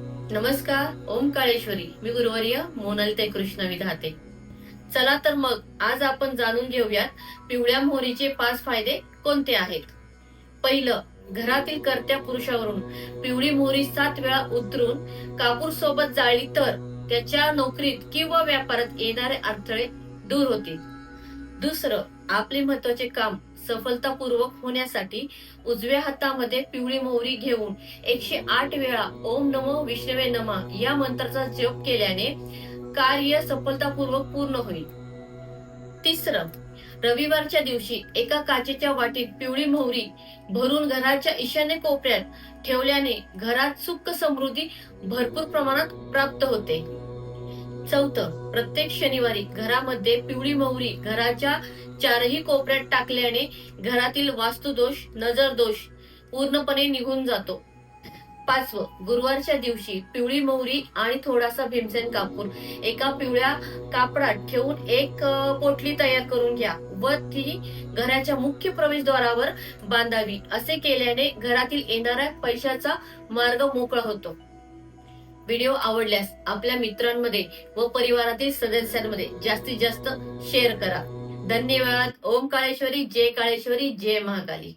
नमस्कार ओम काळेश्वरी. मी गुरुवर्य मोनलते कृष्ण विधाते. चला तर मग आज आपण जाणून घेऊयात पिवळ्या मोहरीचे पाच फायदे कोणते आहेत? पहिलं घरातील कर्त्या पुरुषावरून पिवळी मोहरी सात वेळा उतरून कापूर सोबत जाळली तर त्याच्या नोकरीत किंवा व्यापारात येणारे अडथळे दूर होतील. दुसरं आपले महत्त्वाचे काम सफलतापूर्वक होण्यासाठी उजव्या हातामध्ये पिवळी मोहरी घेऊन एकशे आठ वेळा ओम नमो विष्णवे नमा या मंत्राचा जप केल्याने कार्य सफलतापूर्वक पूर्ण होईल. तिसरं रविवारच्या दिवशी एका काचेच्या वाटीत पिवळी मोहरी भरून घराच्या ईशान्य कोपऱ्यात ठेवल्याने घरात सुख समृद्धी भरपूर प्रमाणात प्राप्त होते. चौथं प्रत्येक शनिवारी घरामध्ये पिवळी मोहरी घराच्या चारही कोपऱ्यात टाकल्याने घरातील वास्तुदोष नजर दोष पूर्णपणे निघून जातो. पाचवं गुरुवारच्या दिवशी पिवळी मोहरी आणि थोडासा भीमसेन कापूर. एका पिवळ्या कापडात ठेवून एक पोटली तयार करून घ्या व ती घराच्या मुख्य प्रवेशद्वारावर बांधावी. असे केल्याने घरातील येणाऱ्या पैशाचा मार्ग मोकळा होतो. व्हिडिओ आवडल्यास आपल्या मित्रांमध्ये व परिवारातील सदस्यांमध्ये जास्तीत जास्त शेअर करा. धन्यवाद. ओम काळेश्वरी. जय काळेश्वरी. जय महाकाली.